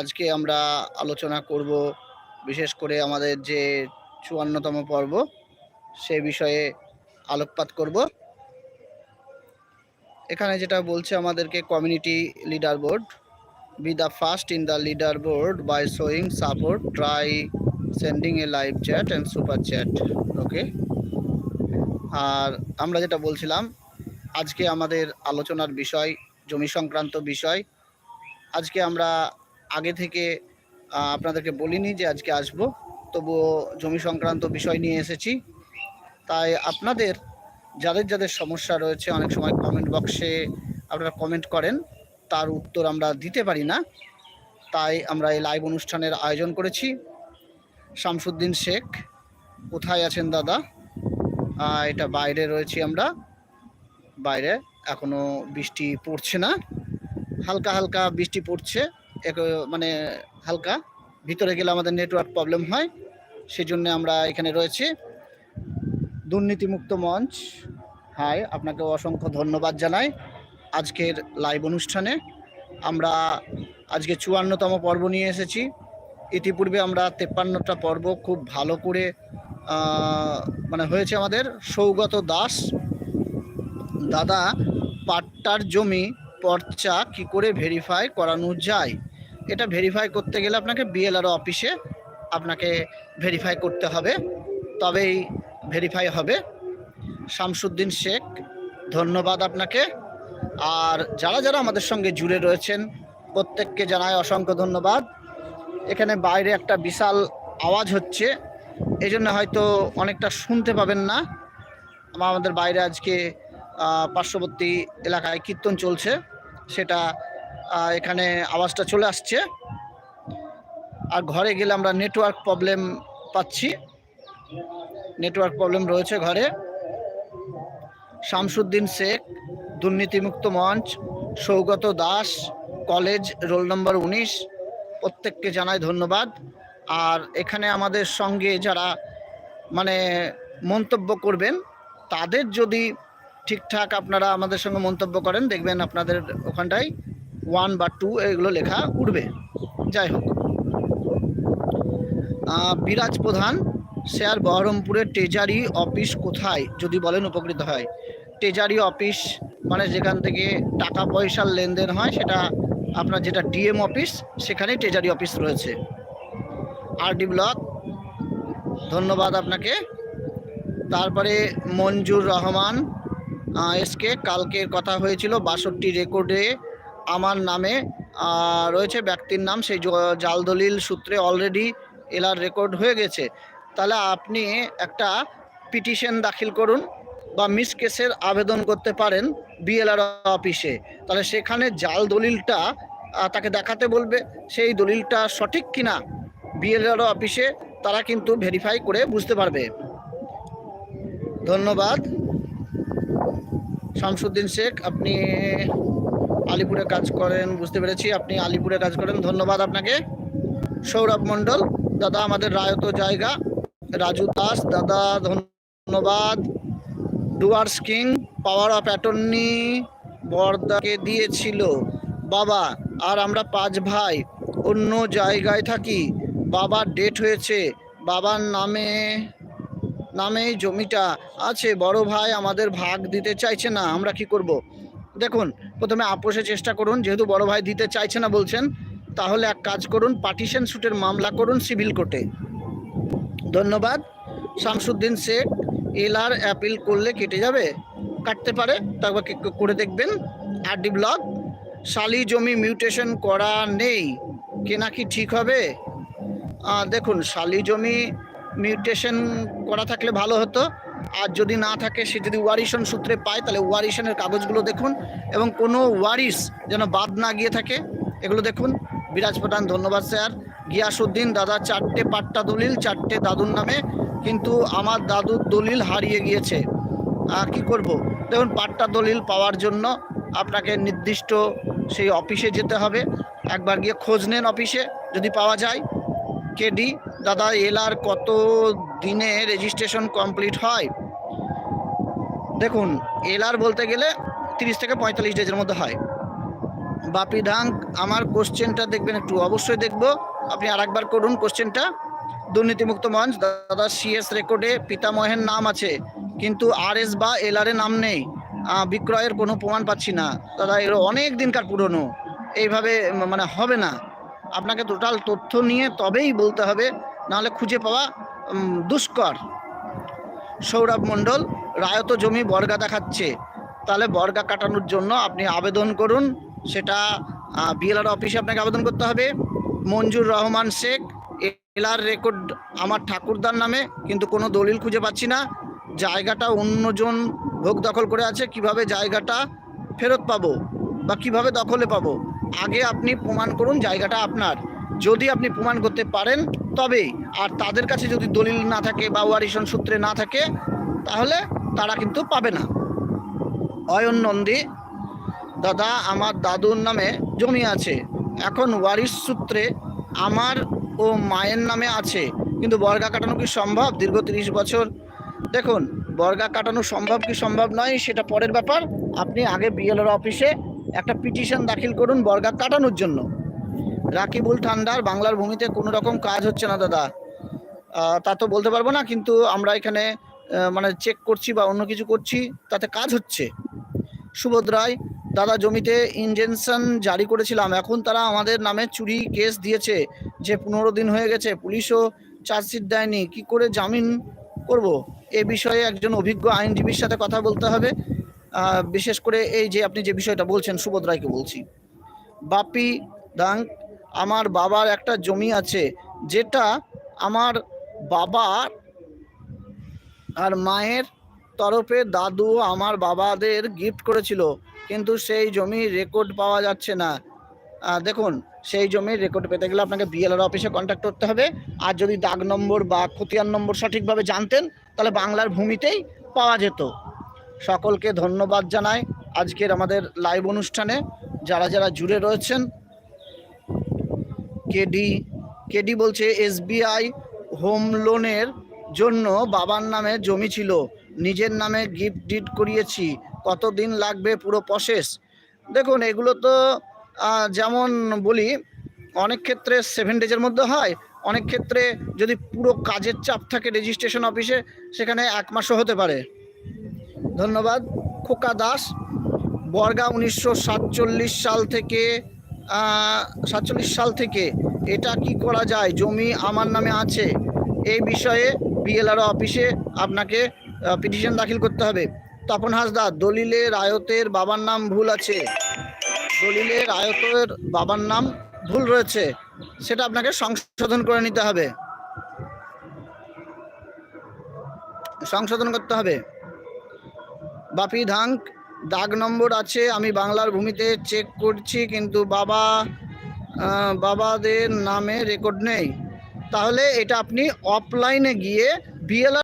আজকে আমরা আলোচনা করব বিশেষ করে আমাদের যে চুয়ান্নতম পর্ব, সে বিষয়ে আলোকপাত করব। এখানে যেটা বলছে আমাদেরকে community leader board be the first in the leader board by showing support, try sending a live chat and super chat, okay? আর আমরা যেটা বলছিলাম, আজকে আমাদের আলোচনার বিষয়, জমি সংক্রান্ত বিষয়। আজকে আমরা আগে থেকে আপনাদেরকে বলিনি যে আজকে আসব। তবুও জমি সংক্রান্ত বিষয় নিয়ে এসেছি। তাই আপনাদের, যাদের যাদের সমস্যা রয়েছে, অনেক সময় কমেন্ট বক্সে আপনারা কমেন্ট করেন। তার উত্তর আমরা দিতে পারি না। তাই আমরা এই লাইভ অনুষ্ঠানের আয়োজন করেছি। শামসুদ্দিন শেখ, কোথায় আছেন দাদা? এটা বাইরে রয়েছি আমরা। বাইরে, এখনও বৃষ্টি পড়ছে না। হালকা হালকা বৃষ্টি পড়ছে। মানে হালকা। ভিতরে গেলে আমাদের নেটওয়ার্ক প্রবলেম হয় সেই জন্য আমরা এখানে রয়েছি। দুর্নীতিমুক্ত মঞ্চ, হাই, আপনাকে অসংখ্য ধন্যবাদ জানাই আজকের লাইভ অনুষ্ঠানে। আমরা আজকে চুয়ান্নতম পর্ব নিয়ে এসেছি। ইতিপূর্বে আমরা তেপ্পান্নটা পর্ব খুব ভালো করে মানে হয়েছে আমাদের। সৌগত দাস, দাদা, পাট্টার জমি পর্চা কি করে ভেরিফাই করানো যায়? এটা ভেরিফাই করতে গেলে আপনাকে বিএলআর অফিসে আপনাকে ভেরিফাই করতে হবে। তবেই ভেরিফাই হবে। শামসুদ্দিন শেখ, ধন্যবাদ আপনাকে। আর যারা যারা আমাদের সঙ্গে জুড়ে রয়েছেন, প্রত্যেককে জানাই অসংখ্য ধন্যবাদ। এখানে বাইরে একটা বিশাল আওয়াজ হচ্ছে এই জন্য হয়তো অনেকটা শুনতে পাবেন না। আমাদের বাইরে আজকে পার্শ্ববর্তী এলাকায় কীর্তন চলছে, সেটা এখানে আওয়াজটা চলে আসছে। আর ঘরে গেলে আমরা নেটওয়ার্ক প্রবলেম পাচ্ছি। নেটওয়ার্ক প্রবলেম রয়েছে ঘরে। শামসুদ্দিন শেখ, দুর্নীতিমুক্ত মঞ্চ, Saugata Das college roll number উনিশ, প্রত্যেককে জানাই ধন্যবাদ। আর এখানে আমাদের সঙ্গে যারা মানে মন্তব্য করবেন, তাদের যদি ঠিকঠাক আপনারা আমাদের সঙ্গে মন্তব্য করেন, দেখবেন আপনাদের ওখানটায় ওয়ান বা টু এগুলো লেখা উঠবে। যাই হোক। বিরাজ প্রধান শেয়ার বহরমপুরের ট্রেজারি অফিস কোথায়? যদি বলেন উপকৃত হয়। ট্রেজারি অফিস মানে যেখান থেকে টাকা পয়সার লেনদেন হয়, সেটা আপনার যেটা ডিএম অফিস সেখানেই ট্রেজারি অফিস রয়েছে। আরডি ব্লক ধন্যবাদ আপনাকে। তারপরে মঞ্জুর রহমান এসকে, কালকের কথা হয়েছিল, বাষট্টি রেকর্ডে আমার নামে রয়েছে ব্যক্তির নাম, সেই জাল দলিল সূত্রে অলরেডি এলার রেকর্ড হয়ে গেছে। তাহলে আপনি একটা পিটিশন দাখিল করুন বা মিস কেসের আবেদন করতে পারেন বিএলআর অফিসে তাহলে সেখানে জাল দলিলটা তাকে দেখাতে বলবে, সেই দলিলটা সঠিক কিনা বিএলআর অফিসে তারা কিন্তু ভেরিফাই করে বুঝতে পারবে। ধন্যবাদ। শামসুদ্দিন শেখ, আপনি আলিপুরে কাজ করেন, বুঝতে পেরেছি, আপনি আলিপুরে কাজ করেন, ধন্যবাদ আপনাকে। সৌরভ মণ্ডল, দাদা আমাদের রায়ত জায়গা, রাজু দাস, দাদা ধন্যবাদ। Dooars king, power of attorney বর্দাকে দিয়েছিল। বাবা, আর আমরা পাঁচ ভাই, অন্য জায়গায় থাকি। বাবার ডেট হয়েছে, বাবার নামে, নামেই জমিটা আছে। বড় ভাই আমাদের ভাগ দিতে চাইছে না, আমরা কি করব? দেখুন, প্রথমে আপোষে চেষ্টা করুন, যেহেতু বড় ভাই দিতে চাইছে না বলছেন, তাহলে এক কাজ করুন পার্টিশন সুটের মামলা করুন সিভিল কোর্টে ধন্যবাদ। শামসুদ্দিন শেখ, এলআর অ্যাপিল করলে কেটে যাবে? কাটতে পারে, তারপর করে দেখবেন। আরডি ব্লক, শালি জমি মিউটেশন করা নেই, কেনা কি ঠিক হবে? দেখুন, শালি জমি মিউটেশন করা থাকলে ভালো হতো। আর যদি না থাকে সে যদি ওয়ারিশন সূত্রে পায় তাহলে ওয়ারিশনের কাগজগুলো দেখুন এবং কোনো ওয়ারিশ যেন বাদ না গিয়ে থাকে এগুলো দেখুন। বিরাজ প্রধান ধন্যবাদ স্যার। গিয়াসুদ্দিন দাদা চারটে পাট্টা দলিল চারটে দাদুর নামে কিন্তু আমার দাদুর দলিল হারিয়ে গিয়েছে। আহ, কি করব? দেখুন পাট্টা দলিল পাওয়ার জন্য আপনাকে নির্দিষ্ট সেই অফিসে যেতে হবে। একবার গিয়ে খোঁজ নেন অফিসে যদি পাওয়া যায়। কেডি দাদা এলআর কত দিনে রেজিস্ট্রেশন কমপ্লিট হয়। দেখুন এলআর বলতে গেলে তিরিশ থেকে পঁয়তাল্লিশ ডেজের মধ্যে হয়। বাপি ধাঙ্ক আমার কোশ্চেনটা দেখবেন একটু, অবশ্যই দেখব। আপনি আরেকবার করুন কোশ্চেনটা দুর্নীতিমুক্ত মঞ্চ, দাদা সিএস রেকর্ডে পিতামহের নাম আছে, কিন্তু আর এস বা এল আর এ নাম নেই। বিক্রয়ের কোনো প্রমাণ পাচ্ছি না। দাদা, এর অনেক দিনকার পুরনো। এইভাবে মানে হবে না। আপনাকে টোটাল তথ্য নিয়ে তবেই বলতে হবে, নাহলে খুঁজে পাওয়া দুষ্কর। সৌরভ মণ্ডল, রায়ত জমি বর্গা দেখাচ্ছে। তাহলে বর্গা কাটানোর জন্য আপনি আবেদন করুন। সেটা বিএলআর অফিসে আপনাকে আবেদন করতে হবে। মঞ্জুর রহমান শেখ, এলার রেকর্ড আমার ঠাকুরদার নামে, কিন্তু কোনো দলিল খুঁজে পাচ্ছি না। জায়গাটা অন্যজন ভোগ দখল করে আছে, কীভাবে জায়গাটা ফেরত পাবো বা কীভাবে দখলে পাবো? আগে আপনি প্রমাণ করুন জায়গাটা আপনার। যদি আপনি প্রমাণ করতে পারেন, তবেই। আর তাদের কাছে যদি দলিল না থাকে বা ওয়ারিশন সূত্রে না থাকে, তাহলে তারা কিন্তু পাবে না। অয়ন নন্দী, দাদা, আমার দাদুর নামে জমি আছে। এখন ওয়ারিশ সূত্রে আমার ও মায়ের নামে আছে। কিন্তু বর্গা কাটানো কি সম্ভব? দীর্ঘ তিরিশ বছর। দেখুন, বর্গা কাটানো সম্ভব কি সম্ভব নয়, সেটা পরের ব্যাপার। আপনি আগে বিএলআর অফিসে একটা পিটিশন দাখিল করুন বর্গা কাটানোর জন্য। রাকিবুল ঠান্ডার বাংলার ভূমিতে কোনো রকম কাজ হচ্ছে না, দাদা। তা তো বলতে পারব না, কিন্তু আমরা এখানে মানে চেক করছি বা অন্য কিছু করছি, তাতে কাজ হচ্ছে। সুবোধ রায়, দাদা জমিতে ইনজেকশন জারি করেছিলাম, এখন তারা আমাদের নামে চুরি কেস দিয়েছে, যে পনেরো দিন হয়ে গেছে, পুলিশও চার্জশিট দেয়নি, কি করে জামিন করব? এ বিষয়ে একজন অভিজ্ঞ আইনজীবীর সাথে কথা বলতে হবে। বিশেষ করে এই যে আপনি যে বিষয়টা বলছেন, সুবোধ রায়কে বলছি। বাপি দাং আমার বাবার একটা জমি আছে, যেটা আমার বাবার আর মায়ের তরফে দাদু আমার বাবাদের গিফট করেছিল, কিন্তু সেই জমি রেকর্ড পাওয়া যাচ্ছে না। দেখুন, সেই জমির রেকর্ড পেতে গেলে আপনাকে বিএলআর অফিসে কন্ট্যাক্ট করতে হবে। আর যদি দাগ নম্বর বা খতিয়ান নম্বর সঠিকভাবে জানতেন, তাহলে বাংলার ভূমিতেই পাওয়া যেত। সকলকে ধন্যবাদ জানাই আজকের আমাদের লাইভ অনুষ্ঠানে। যারা যারা জুড়ে রয়েছেন কেডি কেডি বলছে, এসবিআই হোম লোনের জন্য বাবার নামে জমি ছিল। নিজের নামে গিফট ডিড করিয়েছি। কতদিন লাগবে পুরো প্রসেস? দেখুন, এগুলো তো যেমন বলি, অনেক ক্ষেত্রে সেভেন ডেজের মধ্যে হয়। অনেক ক্ষেত্রে যদি পুরো কাজের চাপ থাকে রেজিস্ট্রেশন অফিসে সেখানে এক মাসও হতে পারে। ধন্যবাদ। খোকা দাস, বর্গা উনিশশো সাতচল্লিশ সাল থেকে সাতচল্লিশ সাল থেকে এটা কি করা যায়? জমি আমার নামে আছে। এই বিষয়ে বিএলআরও অফিসে আপনাকে পিটিশন দাখিল করতে হবে। তপন হাসদা দলিলে রায়তের বাবার নাম ভুল আছে। দলিলে রায়তের বাবার নাম ভুল রয়েছে। সেটা আপনাকে সংশোধন করে নিতে হবে। সংশোধন করতে হবে। বাপি ধাঙ্ক দাগ নম্বর আছে, আমি বাংলার ভূমিতে চেক করছি, কিন্তু বাবা বাবাদের নামে রেকর্ড নেই। তাহলে এটা আপনি অফলাইনে গিয়ে বিএলআর